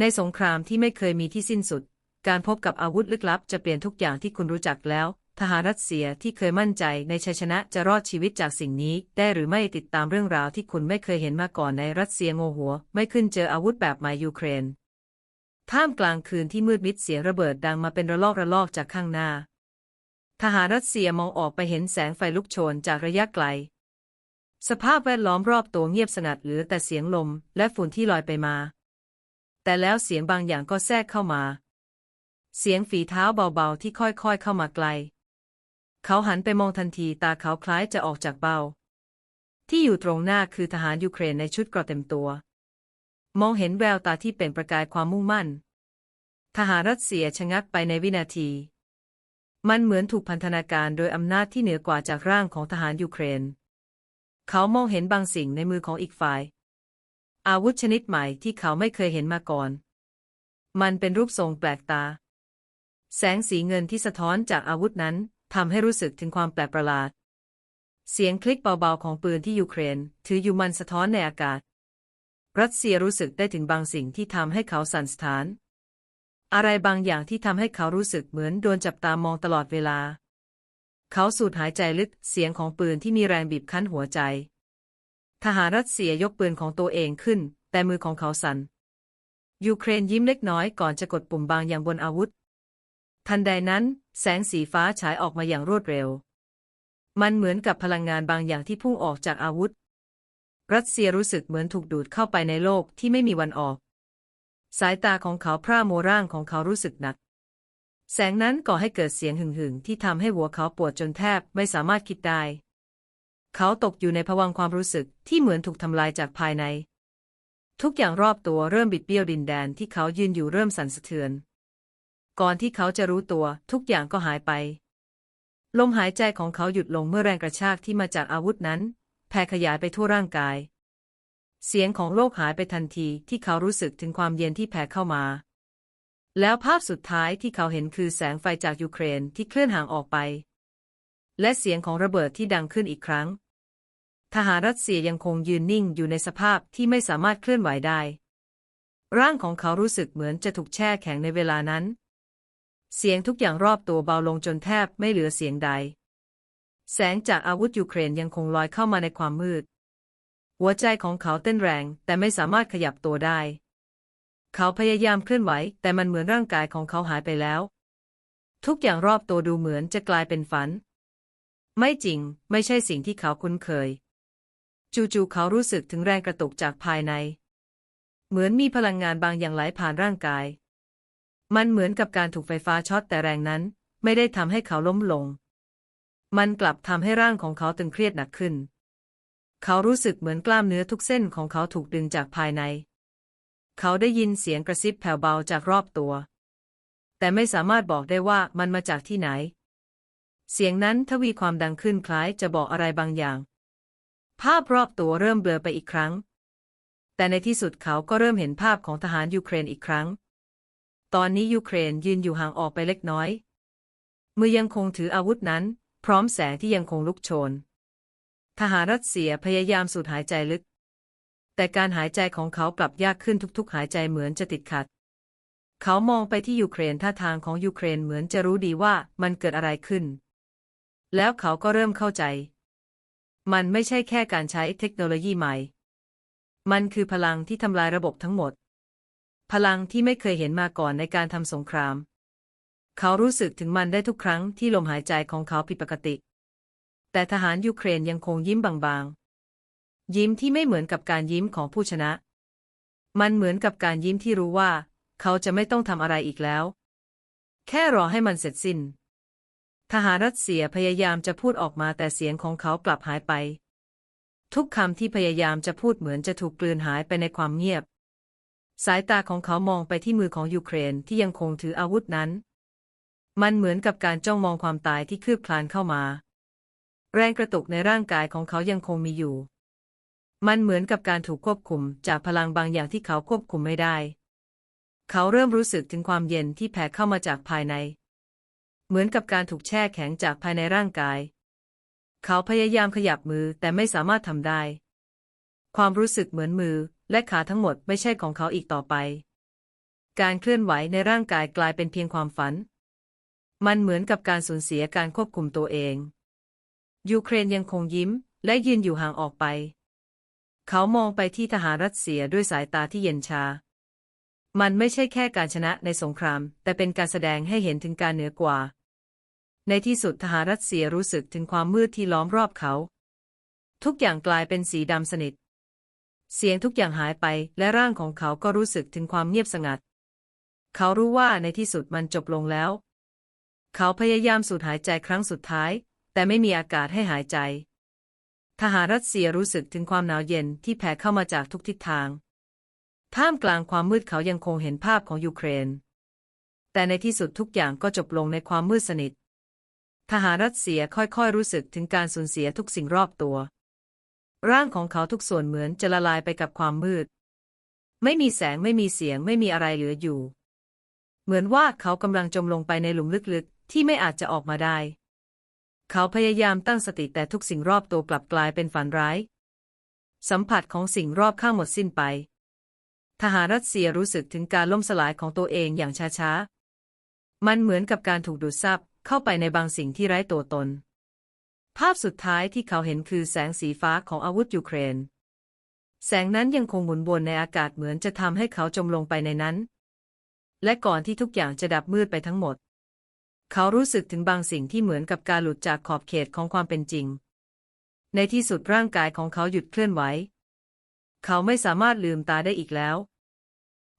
ในสงครามที่ไม่เคยมีที่สิ้นสุด การพบกับอาวุธลึกลับจะเปลี่ยนทุกอย่างที่คุณรู้จักแล้ว ทหารรัสเซียที่เคยมั่นใจในชัยชนะจะรอดชีวิตจากสิ่งนี้ ได้หรือไม่ติดตามเรื่องราวที่คุณไม่เคยเห็นมาก่อนในรัสเซียโงหัว ไม่ขึ้นเจออาวุธแบบใหม่ยูเครน ท่ามกลางคืนที่มืดมิดเสียงระเบิดดังมาเป็นระลอกระลอกจากข้างหน้า ทหารรัสเซียมองออกไปเห็นแสงไฟลุกโชนจากระยะไกล สภาพแวดล้อมรอบตัวเงียบสงัดเหลือแต่เสียงลม และฝุ่นที่ลอยไปมา แต่แล้วเสียงบางอย่างก็แทรกเข้ามา เสียงฝีเท้าเบาๆที่ค่อยๆเข้ามาไกล เขาหันไปมองทันทีตาเขาคล้ายจะออกจากเบ้า ที่อยู่ตรงหน้าคือทหารยูเครนในชุดเกราะเต็มตัว มองเห็นแววตาที่เป็นประกายความมุ่งมั่น ทหารรัสเซียชะงักไปในวินาที มันเหมือนถูกพันธนาการโดยอำนาจที่เหนือกว่าจากร่างของทหารยูเครน เขามองเห็นบางสิ่งในมือของอีกฝ่าย อาวุธชนิดใหม่ที่เขาไม่เคยเห็นมาก่อน มันเป็นรูปทรงแปลกตา แสงสีเงินที่สะท้อนจากอาวุธนั้นทำให้รู้สึกถึงความแปลกประหลาด เสียงคลิกเบาๆของปืนที่ยูเครน ถืออยู่มันสะท้อนในอากาศ รัสเซียรู้สึกได้ถึงบางสิ่งที่ทำให้เขาสั่นสะท้าน อะไรบางอย่างที่ทำให้เขารู้สึกเหมือนโดนจับตามองตลอดเวลา เขาสูดหายใจลึกเสียงของปืนที่มีแรงบีบคั้นหัวใจ ทหารรัสเซียยกปืนของตัวเองขึ้น แต่มือของเขาสั่น ยูเครนยิ้มเล็กน้อยก่อนจะกดปุ่มบางอย่างบนอาวุธ ทันใดนั้น แสงสีฟ้าฉายออกมาอย่างรวดเร็ว มันเหมือนกับพลังงานบางอย่างที่พุ่งออกจากอาวุธ รัสเซียรู้สึกเหมือนถูกดูดเข้าไปในโลกที่ไม่มีวันออก สายตาของเขาพร่าโมวร่างของเขารู้สึกหนัก แสงนั้นก่อให้เกิดเสียงหึ่งๆที่ทำให้หัวเขาปวดจนแทบไม่สามารถคิดได้ เขาตกอยู่ในภวังค์ความรู้สึกที่เหมือนถูกทำลายจากภายใน ทุกอย่างรอบตัวเริ่มบิดเบี้ยวดินแดนที่เขายืนอยู่เริ่มสั่นสะเทือน ก่อนที่เขาจะรู้ตัวทุกอย่างก็หายไป ลมหายใจของเขาหยุดลงเมื่อแรงกระชากที่มาจากอาวุธนั้นแผ่ขยายไปทั่วร่างกาย เสียงของโลกหายไปทันทีที่เขารู้สึกถึงความเย็นที่แผ่เข้ามา แล้วภาพสุดท้ายที่เขาเห็นคือแสงไฟจากยูเครนที่เคลื่อนห่างออกไป และเสียงของระเบิดที่ดังขึ้นอีกครั้ง ทหารรัสเซียยังคงยืนนิ่งอยู่ในสภาพที่ไม่สามารถเคลื่อนไหวได้ ร่างของเขารู้สึกเหมือนจะถูกแช่แข็งในเวลานั้น เสียงทุกอย่างรอบตัวเบาลงจนแทบไม่เหลือเสียงใด แสงจากอาวุธยูเครนยังคงลอยเข้ามาในความมืด หัวใจของเขาเต้นแรงแต่ไม่สามารถขยับตัวได้ เขาพยายามเคลื่อนไหว แต่มันเหมือนร่างกายของเขาหายไปแล้ว ทุกอย่างรอบตัวดูเหมือนจะกลายเป็นฝัน ไม่จริง ไม่ใช่สิ่งที่เขาคุ้นเคย จู่ๆเขารู้สึกถึงแรงกระตุกจากภายใน เหมือนมีพลังงานบางอย่างไหลผ่านร่างกาย มันเหมือนกับการถูกไฟฟ้าช็อตแต่แรงนั้น ไม่ได้ทำให้เขาล้มลง มันกลับทำให้ร่างของเขาตึงเครียดหนักขึ้น เขารู้สึกเหมือนกล้ามเนื้อทุกเส้นของเขาถูกดึงจากภายใน เขาได้ยินเสียงกระซิบแผ่วเบาจากรอบตัว แต่ไม่สามารถบอกได้ว่ามันมาจากที่ไหน เสียงนั้นทวีความดังขึ้นคล้ายจะบอกอะไรบางอย่าง ภาพรอบตัวเริ่มเบลอไปอีกครั้ง แต่ในที่สุดเขาก็เริ่มเห็นภาพของทหารยูเครนอีกครั้ง ตอนนี้ยูเครนยืนอยู่ห่างออกไปเล็กน้อย มือยังคงถืออาวุธนั้น พร้อมแสงที่ยังคงลุกโชน ทหารรัสเซียพยายามสูดหายใจลึก แต่การหายใจของเขากลับยากขึ้นทุกๆ หายใจเหมือนจะติดขัด เขามองไปที่ยูเครนท่าทางของยูเครนเหมือนจะรู้ดีว่ามันเกิดอะไรขึ้น แล้วเขาก็เริ่มเข้าใจ มันไม่ใช่แค่การใช้เทคโนโลยีใหม่ มันคือพลังที่ทำลายระบบทั้งหมด พลังที่ไม่เคยเห็นมาก่อนในการทำสงคราม เขารู้สึกถึงมันได้ทุกครั้งที่ลมหายใจของเขาผิดปกติ แต่ทหารยูเครนยังคงยิ้มบางๆ ยิ้มที่ไม่เหมือนกับการยิ้มของผู้ชนะ มันเหมือนกับการยิ้มที่รู้ว่า เขาจะไม่ต้องทำอะไรอีกแล้ว แค่รอให้มันเสร็จสิ้น ทหารรัสเซียพยายามจะพูดออกมาแต่เสียงของเขากลับหายไป ทุกคำที่พยายามจะพูดเหมือนจะถูกกลืนหายไปในความเงียบ สายตาของเขามองไปที่มือของยูเครนที่ยังคงถืออาวุธนั้น มันเหมือนกับการจ้องมองความตายที่คืบคลานเข้ามา แรงกระตุกในร่างกายของเขายังคงมีอยู่ มันเหมือนกับการถูกควบคุมจากพลังบางอย่างที่เขาควบคุมไม่ได้ เขาเริ่มรู้สึกถึงความเย็นที่แผ่เข้ามาจากภายใน เหมือนกับการถูกแช่แข็งจากภายในร่างกาย เขาพยายามขยับมือแต่ไม่สามารถทำได้ ความรู้สึกเหมือนมือและขาทั้งหมดไม่ใช่ของเขาอีกต่อไป การเคลื่อนไหวในร่างกายกลายเป็นเพียงความฝัน มันเหมือนกับการสูญเสียการควบคุมตัวเอง ยูเครนยังคงยิ้มและยืนอยู่ห่างออกไป เขามองไปที่ทหารรัสเซียด้วยสายตาที่เย็นชา มันไม่ใช่แค่การชนะในสงคราม แต่เป็นการแสดงให้เห็นถึงการเหนือกว่า ในที่สุดทหารรัสเซียรู้สึกถึงความมืดที่ล้อมรอบเขา ทุกอย่างกลายเป็นสีดำสนิท เสียงทุกอย่างหายไปและร่างของเขาก็รู้สึกถึงความเงียบสงัด เขารู้ว่าในที่สุดมันจบลงแล้ว เขาพยายามสูดหายใจครั้งสุดท้าย แต่ไม่มีอากาศให้หายใจ ทหารรัสเซียรู้สึกถึงความหนาวเย็นที่แผ่เข้ามาจากทุกทิศทาง ท่ามกลางความมืดเขายังคงเห็นภาพของยูเครน แต่ในที่สุดทุกอย่างก็จบลงในความมืดสนิท ทหารรัสเซียค่อยๆรู้สึกถึงการสูญเสียทุกสิ่งรอบตัว ร่างของเขาทุกส่วนเหมือนจะละลายไปกับความมืด ไม่มีแสงไม่มีเสียงไม่มีอะไรเหลืออยู่ เหมือนว่าเขากำลังจมลงไปในหลุมลึกๆ ที่ไม่อาจจะออกมาได้ เขาพยายามตั้งสติแต่ทุกสิ่งรอบตัวกลับกลายเป็นฝันร้าย สัมผัสของสิ่งรอบข้างหมดสิ้นไป ทหารรัสเซียรู้สึกถึงการล่มสลายของตัวเองอย่างช้าๆ มันเหมือนกับการถูกดูดซับ เข้าไปในบางสิ่งที่ไร้ตัวตน ภาพสุดท้ายที่เขาเห็นคือแสงสีฟ้าของอาวุธยูเครน แสงนั้นยังคงหมุนวนในอากาศเหมือนจะทำให้เขาจมลงไปในนั้น และก่อนที่ทุกอย่างจะดับมืดไปทั้งหมด เขารู้สึกถึงบางสิ่งที่เหมือนกับการหลุดจากขอบเขตของความเป็นจริง ในที่สุดร่างกายของเขาหยุดเคลื่อนไหว เขาไม่สามารถลืมตาได้อีกแล้ว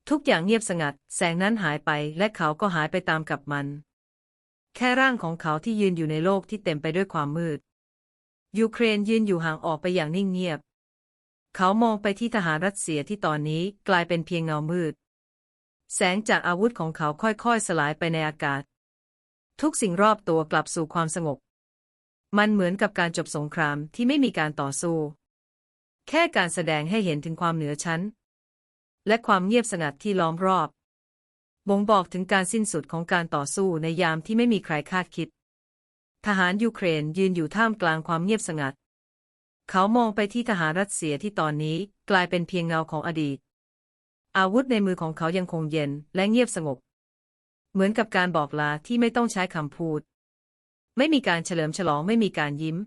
ทุกอย่างเงียบสงัด แสงนั้นหายไปและเขาก็หายไปตามกับมัน แค่ร่างของเขาที่ยืนอยู่ในโลกที่เต็มไปด้วยความมืด ยูเครนยืนอยู่ห่างออกไปอย่างนิ่งเงียบ เขามองไปที่ทหารรัสเซียที่ตอนนี้กลายเป็นเพียงเงามืด แสงจากอาวุธของเขาค่อยๆ สลายไปในอากาศ ทุกสิ่งรอบตัวกลับสู่ความสงบ มันเหมือนกับการจบสงครามที่ไม่มีการต่อสู้ แค่การแสดงให้เห็นถึงความเหนือชั้น และความเงียบสงัดที่ล้อมรอบ บ่งบอกถึงการสิ้นสุดของการต่อสู้ในยามที่ไม่มีใครคาดคิด ทหารยูเครนยืนอยู่ท่ามกลางความเงียบสงัด เขามองไปที่ทหารรัสเซียที่ตอนนี้กลายเป็นเพียงเงาของอดีต อาวุธในมือของเขายังคงเย็นและเงียบสงบ เหมือนกับการบอกลาที่ไม่ต้องใช้คำพูด ไม่มีการเฉลิมฉลองไม่มีการยิ้ม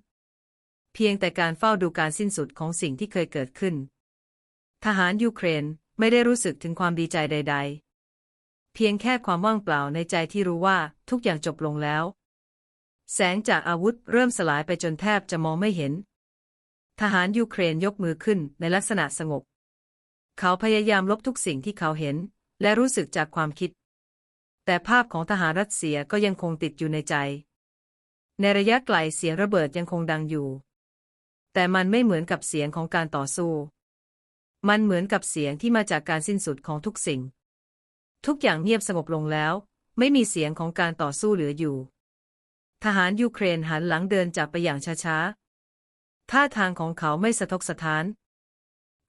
เพียงแต่การเฝ้าดูการสิ้นสุดของสิ่งที่เคยเกิดขึ้น ทหารยูเครนไม่ได้รู้สึกถึงความดีใจใด ๆ เพียงแค่ความว่างเปล่าในใจที่รู้ว่าทุกอย่างจบลงแล้ว แสงจากอาวุธเริ่มสลายไปจนแทบจะมองไม่เห็น ทหารยูเครนยกมือขึ้นในลักษณะสงบ เขาพยายามลบทุกสิ่งที่เขาเห็น และรู้สึกจากความคิด แต่ภาพของทหารรัสเซียก็ยังคงติดอยู่ในใจ ในระยะไกลเสียงระเบิดยังคงดังอยู่ แต่มันไม่เหมือนกับเสียงของการต่อสู้ มันเหมือนกับเสียงที่มาจากการสิ้นสุดของทุกสิ่ง ทุกอย่างเงียบสงบลงแล้ว ไม่มีเสียงของการต่อสู้เหลืออยู่ ทหารยูเครนหันหลังเดินจากไปอย่างช้าๆ ท่าทางของเขาไม่สะทกสะท้าน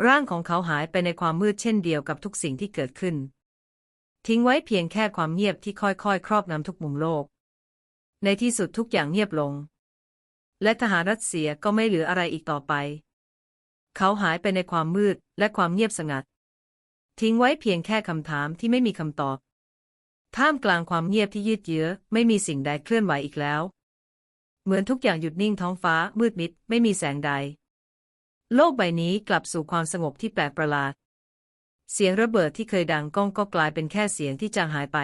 ร่างของเขาหายไปในความมืดเช่นเดียวกับทุกสิ่งที่เกิดขึ้น ทิ้งไว้เพียงแค่ความเงียบที่ค่อยๆ ครอบงำทุกมุมโลก ในที่สุดทุกอย่างเงียบลง และทหารรัสเซียก็ไม่เหลืออะไรอีกต่อไป เขาหายไปในความมืดและความเงียบสงัด ทิ้งไว้เพียงแค่คำถามที่ไม่มีคำตอบ ท่ามกลางความเงียบที่ยืดเยื้อไม่มีสิ่งใดเคลื่อนไหวอีกแล้ว เหมือนทุกอย่างหยุดนิ่งท้องฟ้ามืดมิดไม่มีแสงใด โลกใบนี้กลับสู่ความสงบที่แปลกประหลาด เสียงระเบิดที่เคยดังก้องก็กลายเป็นแค่เสียงที่จางหายไป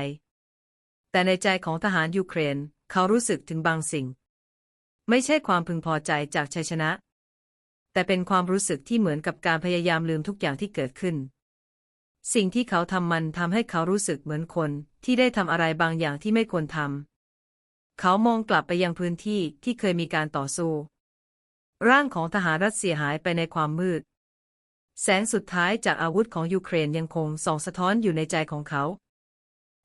แต่ในใจของทหารยูเครนเขารู้สึกถึงบางสิ่ง ไม่ใช่ความพึงพอใจจากชัยชนะ แต่เป็นความรู้สึกที่เหมือนกับการพยายามลืมทุกอย่างที่เกิดขึ้น สิ่งที่เขาทำมันทำให้เขารู้สึกเหมือนคนที่ได้ทำอะไรบางอย่างที่ไม่ควรทำ เขามองกลับไปยังพื้นที่ที่เคยมีการต่อสู้ ร่างของทหารรัสเซียหายไปในความมืด แสงสุดท้ายจากอาวุธของยูเครนยังคงส่องสะท้อนอยู่ในใจของเขา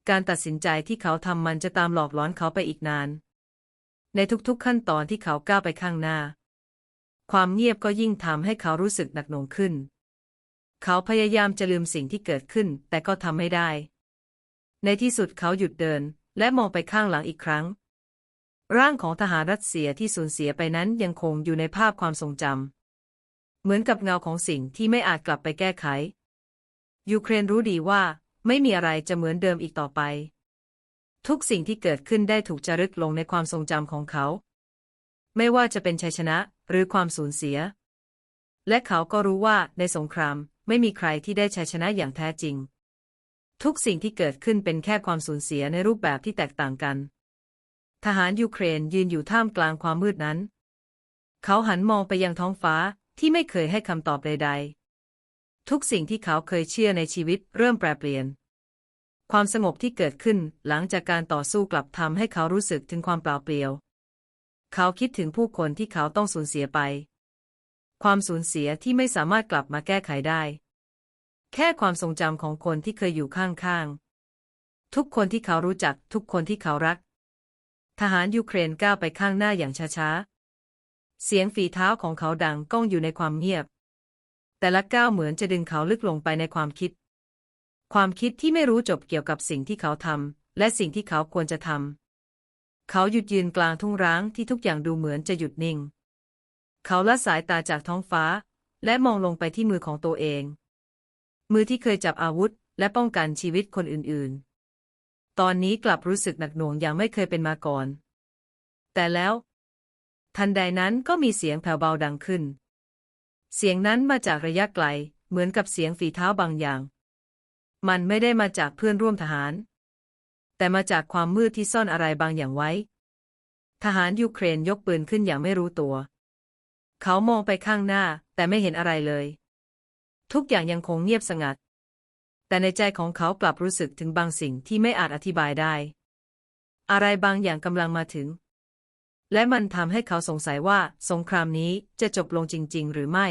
การตัดสินใจที่เขาทำมันจะตามหลอกหลอนเขาไปอีกนาน ในทุกๆขั้นตอนที่เขาก้าวไปข้างหน้า ความเงียบก็ยิ่งทำให้เขารู้สึกหนักหน่วงขึ้น เขาพยายามจะลืมสิ่งที่เกิดขึ้น แต่ก็ทำไม่ได้ ในที่สุดเขาหยุดเดิน และมองไปข้างหลังอีกครั้ง ร่างของทหารรัสเซียที่สูญเสียไปนั้นยังคงอยู่ในภาพความทรงจำเหมือนกับเงาของสิ่งที่ไม่อาจกลับไปแก้ไข ยูเครนรู้ดีว่าไม่มีอะไรจะเหมือนเดิมอีกต่อไป ทุกสิ่งที่เกิดขึ้นได้ถูกจารึกลงในความทรงจำของเขา ไม่ว่าจะเป็นชัยชนะหรือความสูญเสีย และเขาก็รู้ว่าในสงคราม ไม่มีใครที่ได้ชัยชนะอย่างแท้จริง ทุกสิ่งที่เกิดขึ้นเป็นแค่ความสูญเสียในรูปแบบที่แตกต่างกัน ทหารยูเครนยืนอยู่ท่ามกลางความมืดนั้น เขาหันมองไปยังท้องฟ้าที่ไม่เคยให้คำตอบใดๆ ทุกสิ่งที่เขาเคยเชื่อในชีวิตเริ่มแปรเปลี่ยน ความสงบที่เกิดขึ้นหลังจากการต่อสู้กลับทำให้เขารู้สึกถึงความเปล่าเปลี่ยว เขาคิดถึงผู้คนที่เขาต้องสูญเสียไป ความสูญเสียที่ไม่สามารถกลับมาแก้ไขได้ แค่ความทรงจำของคนที่เคยอยู่ข้างๆ ทุกคนที่เขารู้จักทุกคนที่เขารัก ทหารยูเครนก้าวไปข้างหน้าอย่างช้าๆ เสียงฝีเท้าของเขาดังก้องอยู่ในความเงียบ แต่ละก้าวเหมือนจะดึงเขาลึกลงไปในความคิด ความคิดที่ไม่รู้จบเกี่ยวกับสิ่งที่เขาทำและสิ่งที่เขาควรจะทำเขาหยุดยืนกลางทุ่งร้างที่ทุกอย่างดูเหมือนจะหยุดนิ่ง เขาละสายตาจากท้องฟ้า และมองลงไปที่มือของตัวเอง มือที่เคยจับอาวุธ และป้องกันชีวิตคนอื่นๆ ตอนนี้กลับรู้สึกหนักหน่วงอย่างไม่เคยเป็นมาก่อน แต่แล้ว ทันใดนั้นก็มีเสียงแผ่วเบาดังขึ้น เสียงนั้นมาจากระยะไกล เหมือนกับเสียงฝีเท้าบางอย่าง มันไม่ได้มาจากเพื่อนร่วมทหาร แต่มาจากความมืดที่ซ่อนอะไรบางอย่างไว้ ทหารยูเครนยกปืนขึ้นอย่างไม่รู้ตัว เขามองไปข้างหน้าแต่ไม่เห็นอะไรเลย ทุกอย่างยังคงเงียบสงัด แต่ในใจของเขากลับรู้สึกถึงบางสิ่งที่ไม่อาจอธิบายได้ อะไรบางอย่างกำลังมาถึง และมันทำให้เขาสงสัยว่าสงครามนี้จะจบลงจริง ๆ หรือไม่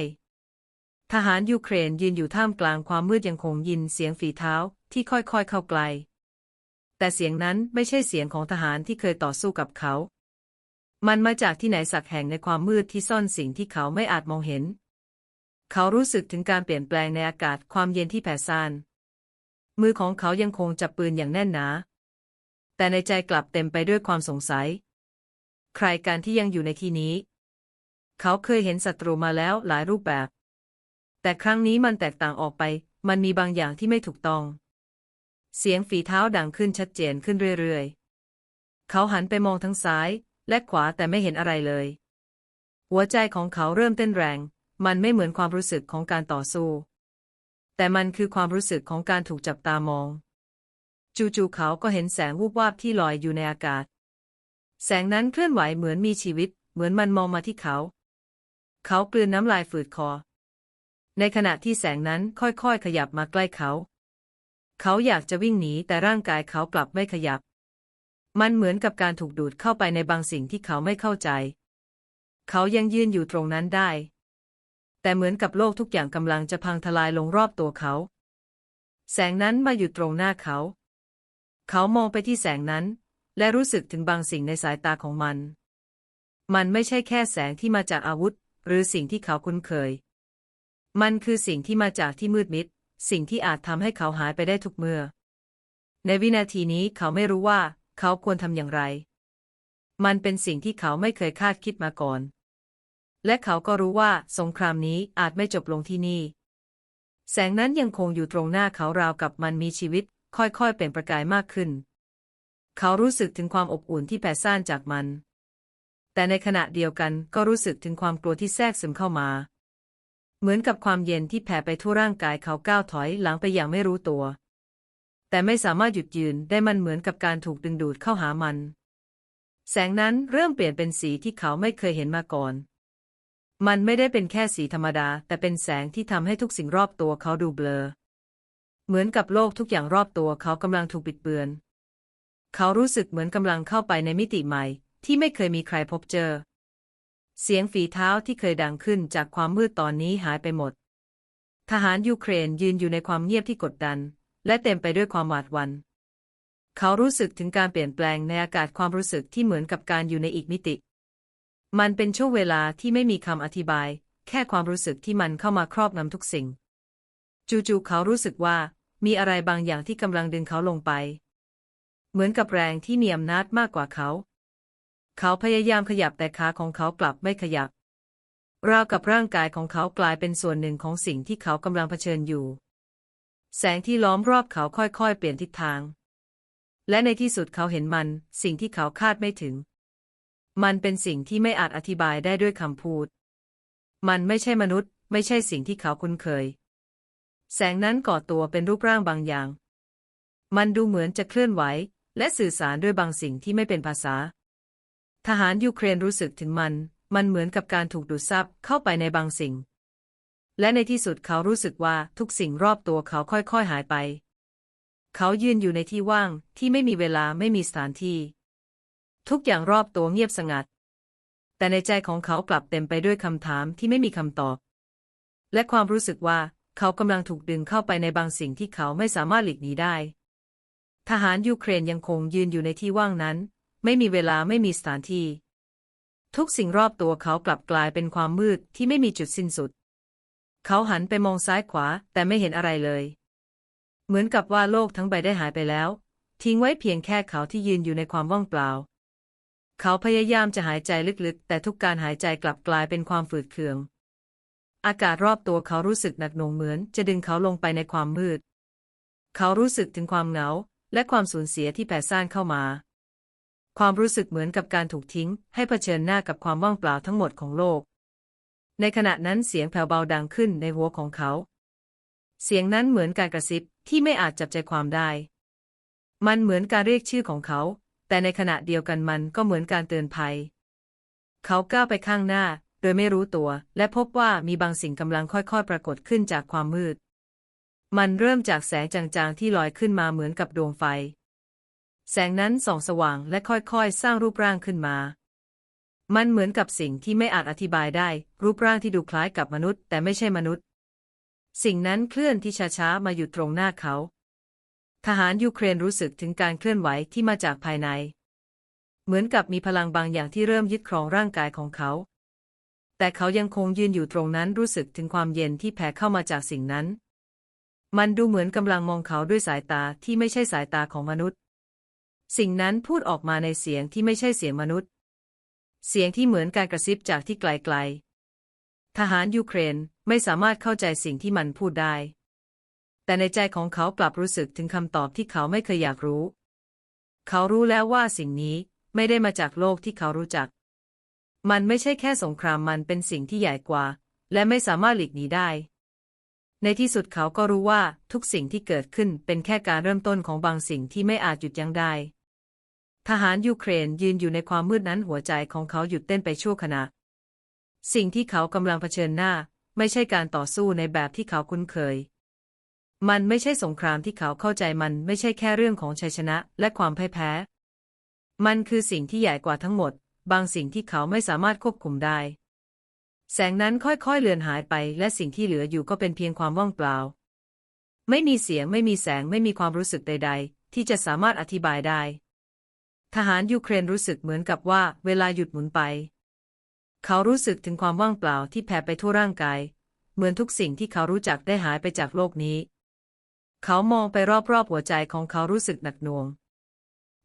ทหารยูเครนยืนอยู่ท่ามกลางความมืดยังคงยินเสียงฝีเท้าที่ค่อยๆเข้าใกล แต่เสียงนั้นไม่ใช่เสียงของทหารที่เคยต่อสู้กับเขา มันมาจากที่ไหนสักแห่งในความมืดที่ซ่อนสิ่งที่เขาไม่อาจมองเห็น เขารู้สึกถึงการเปลี่ยนแปลงในอากาศความเย็นที่แผ่ซ่าน มือของเขายังคงจับปืนอย่างแน่นหนา แต่ในใจกลับเต็มไปด้วยความสงสัย ใครการที่ยังอยู่ในที่นี้ เขาเคยเห็นศัตรูมาแล้วหลายรูปแบบ แต่ครั้งนี้มันแตกต่างออกไป มันมีบางอย่างที่ไม่ถูกต้อง เสียงฝีเท้าดังขึ้นชัดเจนขึ้นเรื่อยๆ เขาหันไปมองทั้งซ้าย และขวาแต่ไม่เห็นอะไรเลย หัวใจของเขาเริ่มเต้นแรง มันไม่เหมือนความรู้สึกของการต่อสู้ แต่มันคือความรู้สึกของการถูกจับตามอง จู่ๆเขาก็เห็นแสงวูบวาบที่ลอยอยู่ในอากาศ แสงนั้นเคลื่อนไหวเหมือนมีชีวิต เหมือนมันมองมาที่เขา เขากลืนน้ำลายฝืดคอ ในขณะที่แสงนั้นค่อยๆขยับมาใกล้เขา เขาอยากจะวิ่งหนีแต่ร่างกายเขากลับไม่ขยับ มันเหมือนกับการถูกดูดเข้าไปในบางสิ่งที่เขาไม่เข้าใจ เขายังยืนอยู่ตรงนั้นได้ แต่เหมือนกับโลกทุกอย่างกำลังจะพังทลายลงรอบตัวเขา แสงนั้นมาอยู่ตรงหน้าเขา เขามองไปที่แสงนั้น และรู้สึกถึงบางสิ่งในสายตาของมัน มันไม่ใช่แค่แสงที่มาจากอาวุธ หรือสิ่งที่เขาคุ้นเคย มันคือสิ่งที่มาจากที่มืดมิด สิ่งที่อาจทำให้เขาหายไปได้ทุกเมื่อ ในวินาทีนี้เขาไม่รู้ว่า เขาควรทำอย่างไร มันเป็นสิ่งที่เขาไม่เคยคาดคิดมาก่อน และเขาก็รู้ว่าสงครามนี้อาจไม่จบลงที่นี่ แสงนั้นยังคงอยู่ตรงหน้าเขาราวกับมันมีชีวิต ค่อยๆเป็นประกายมากขึ้น เขารู้สึกถึงความอบอุ่นที่แผ่ซ่านจากมัน แต่ในขณะเดียวกันก็รู้สึกถึงความกลัวที่แทรกซึมเข้ามา เหมือนกับความเย็นที่แผ่ไปทั่วร่างกายเขาก้าวถอยหลังไปอย่างไม่รู้ตัว แต่ไม่สามารถหยุดยืนได้มันเหมือนกับการถูกดึงดูดเข้าหามัน แสงนั้นเริ่มเปลี่ยนเป็นสีที่เขาไม่เคยเห็นมาก่อน มันไม่ได้เป็นแค่สีธรรมดา แต่เป็นแสงที่ทำให้ทุกสิ่งรอบตัวเขาดูเบลอ เหมือนกับโลกทุกอย่างรอบตัวเขากำลังถูกปิดเบือน เขารู้สึกเหมือนกำลังเข้าไปในมิติใหม่ ที่ไม่เคยมีใครพบเจอ เสียงฝีเท้าที่เคยดังขึ้นจากความมืดตอนนี้หายไปหมด ทหารยูเครนยืนอยู่ในความเงียบที่กดดัน และเต็มไปด้วยความหวาดหวัน่นเขารู้สึกถึงการเปลี่ยนแปลงในอากาศความรู้สึกที่เหมือนกับการอยู่ในอีกมิติ มันเป็นช่วงเวลาที่ไม่มีคำอธิบาย แค่ความรู้สึกที่มันเข้ามาครอบงำทุกสิ่ง จู่ๆเขารู้สึกว่า มีอะไรบางอย่างที่กำลังดึงเขาลงไป เหมือนกับแรงที่มีอำนาจมากกว่าเขา เขาพยายามขยับแต่ขาของเขากลับไม่ขยับราวกับร่างกายของเขากลายเป็นส่วนหนึ่งของสิ่งที่เขากำลังเผชิญอยู่ แสงที่ล้อมรอบเขาค่อยๆ เปลี่ยนทิศทาง และในที่สุดเขาเห็นมัน สิ่งที่เขาคาดไม่ถึง มันเป็นสิ่งที่ไม่อาจอธิบายได้ด้วยคำพูด มันไม่ใช่มนุษย์ ไม่ใช่สิ่งที่เขาคุ้นเคย แสงนั้นก่อตัวเป็นรูปร่างบางอย่าง มันดูเหมือนจะเคลื่อนไหว และสื่อสารด้วยบางสิ่งที่ไม่เป็นภาษา ทหารยูเครนรู้สึกถึงมัน มันเหมือนกับการถูกดูดซับเข้าไปในบางสิ่ง และในที่สุดเขารู้สึกว่าทุกสิ่งรอบตัวเขาค่อยๆหายไป เขายืนอยู่ในที่ว่างที่ไม่มีเวลาไม่มีสถานที่ ทุกอย่างรอบตัวเงียบสงัด แต่ในใจของเขากลับเต็มไปด้วยคำถามที่ไม่มีคำตอบ และความรู้สึกว่าเขากำลังถูกดึงเข้าไปในบางสิ่งที่เขาไม่สามารถหลีกหนีได้ ทหารยูเครนยังคงยืนอยู่ในที่ว่างนั้น ไม่มีเวลาไม่มีสถานที่ ทุกสิ่งรอบตัวเขากลับกลายเป็นความมืดที่ไม่มีจุดสิ้นสุด เขาหันไปมองซ้ายขวาแต่ไม่เห็นอะไรเลย เหมือนกับว่าโลกทั้งใบได้หายไปแล้ว ทิ้งไว้เพียงแค่เขาที่ยืนอยู่ในความว่างเปล่า เขาพยายามจะหายใจลึกๆ แต่ทุกการหายใจกลับกลายเป็นความฝืดเคือง อากาศรอบตัวเขารู้สึกหนักหน่วงเหมือน จะดึงเขาลงไปในความมืด เขารู้สึกถึงความเหงา และความสูญเสียที่แผ่ซ่านเข้ามา ความรู้สึกเหมือนกับการถูกทิ้ง ให้เผชิญหน้ากับความว่างเปล่าทั้งหมดของโลก ในขณะนั้นเสียงแผ่วเบาดังขึ้นในหัวของเขา เสียงนั้นเหมือนการกระซิบที่ไม่อาจจับใจความได้ มันเหมือนการเรียกชื่อของเขา แต่ในขณะเดียวกันมันก็เหมือนการเตือนภัย เขาก้าวไปข้างหน้า โดยไม่รู้ตัว และพบว่ามีบางสิ่งกำลังค่อยๆ ปรากฏขึ้นจากความมืด มันเริ่มจากแสงจางๆที่ลอยขึ้นมาเหมือนกับดวงไฟ แสงนั้นส่องสว่างและค่อยๆ สร้างรูปร่างขึ้นมา มันเหมือนกับสิ่งที่ไม่อาจอธิบายได้ รูปร่างที่ดูคล้ายกับมนุษย์ แต่ไม่ใช่มนุษย์ สิ่งนั้นเคลื่อนที่ช้าๆมาอยู่ตรงหน้าเขา ทหารยูเครนรู้สึกถึงการเคลื่อนไหวที่มาจากภายใน เหมือนกับมีพลังบางอย่างที่เริ่มยึดครองร่างกายของเขา แต่เขายังคงยืนอยู่ตรงนั้นรู้สึกถึงความเย็นที่แผ่เข้ามาจากสิ่งนั้น มันดูเหมือนกำลังมองเขาด้วยสายตาที่ไม่ใช่สายตาของมนุษย์ สิ่งนั้นพูดออกมาในเสียงที่ไม่ใช่เสียงมนุษย์ เสียงที่เหมือนการกระซิบจากที่ไกลๆ ทหารยูเครนไม่สามารถเข้าใจสิ่งที่มันพูดได้ แต่ในใจของเขากลับรู้สึกถึงคำตอบที่เขาไม่เคยอยากรู้ เขารู้แล้วว่าสิ่งนี้ไม่ได้มาจากโลกที่เขารู้จัก มันไม่ใช่แค่สงครามมันเป็นสิ่งที่ใหญ่กว่า และไม่สามารถหลีกหนีได้ ในที่สุดเขาก็รู้ว่าทุกสิ่งที่เกิดขึ้นเป็นแค่การเริ่มต้นของบางสิ่งที่ไม่อาจหยุดยั้งได้ ทหารยูเครนยืนอยู่ในความมืดนั้นหัวใจของเขาหยุดเต้นไปชั่วขณะ สิ่งที่เขากำลังเผชิญหน้า ไม่ใช่การต่อสู้ในแบบที่เขาคุ้นเคย มันไม่ใช่สงครามที่เขาเข้าใจมันไม่ใช่แค่เรื่องของชัยชนะและความพ่ายแพ้ มันคือสิ่งที่ใหญ่กว่าทั้งหมด บางสิ่งที่เขาไม่สามารถควบคุมได้ แสงนั้นค่อยๆเลือนหายไป และสิ่งที่เหลืออยู่ก็เป็นเพียงความว่างเปล่า ไม่มีเสียงไม่มีแสงไม่มีความรู้สึกใด ๆ ที่จะสามารถอธิบายได้ ทหารยูเครนรู้สึกเหมือนกับว่าเวลาหยุดหมุนไป เขารู้สึกถึงความว่างเปล่าที่แผ่ไปทั่วร่างกาย เหมือนทุกสิ่งที่เขารู้จักได้หายไปจากโลกนี้ เขามองไปรอบๆหัวใจของเขารู้สึกหนักหน่วง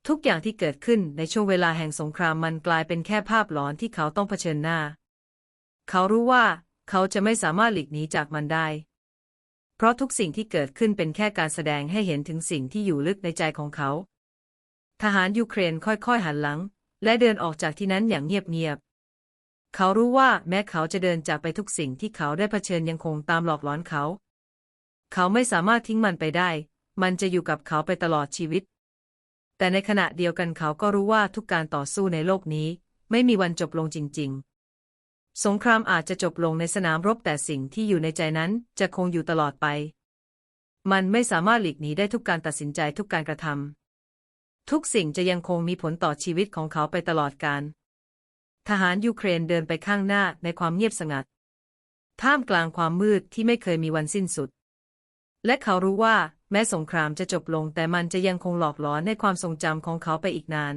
ทุกอย่างที่เกิดขึ้นในช่วงเวลาแห่งสงครามมันกลายเป็นแค่ภาพหลอนที่เขาต้องเผชิญหน้า เขารู้ว่าเขาจะไม่สามารถหลีกหนีจากมันได้ เพราะทุกสิ่งที่เกิดขึ้นเป็นแค่การแสดงให้เห็นถึงสิ่งที่อยู่ลึกในใจของเขา ทหารยูเครนค่อยๆหันหลัง และเดินออกจากที่นั้นอย่างเงียบๆ เขารู้ว่าแม้เขาจะเดินจากไปทุกสิ่งที่เขาได้เผชิญยังคงตามหลอกหลอนเขา เขาไม่สามารถทิ้งมันไปได้ มันจะอยู่กับเขาไปตลอดชีวิต แต่ในขณะเดียวกันเขาก็รู้ว่าทุกการต่อสู้ในโลกนี้ ไม่มีวันจบลงจริง ๆ สงครามอาจจะจบลงในสนามรบแต่สิ่งที่อยู่ในใจนั้นจะคงอยู่ตลอดไป มันไม่สามารถหลีกหนีได้ทุกการตัดสินใจทุกการกระทำ ทุกสิ่งจะยังคงมีผลต่อชีวิตของเขาไปตลอดกาลทหารยูเครนเดินไปข้างหน้าในความเงียบสงัด ท่ามกลางความมืดที่ไม่เคยมีวันสิ้นสุด และเขารู้ว่าแม้สงครามจะจบลงแต่มันจะยังคงหลอกหลอนในความทรงจำของเขาไปอีกนาน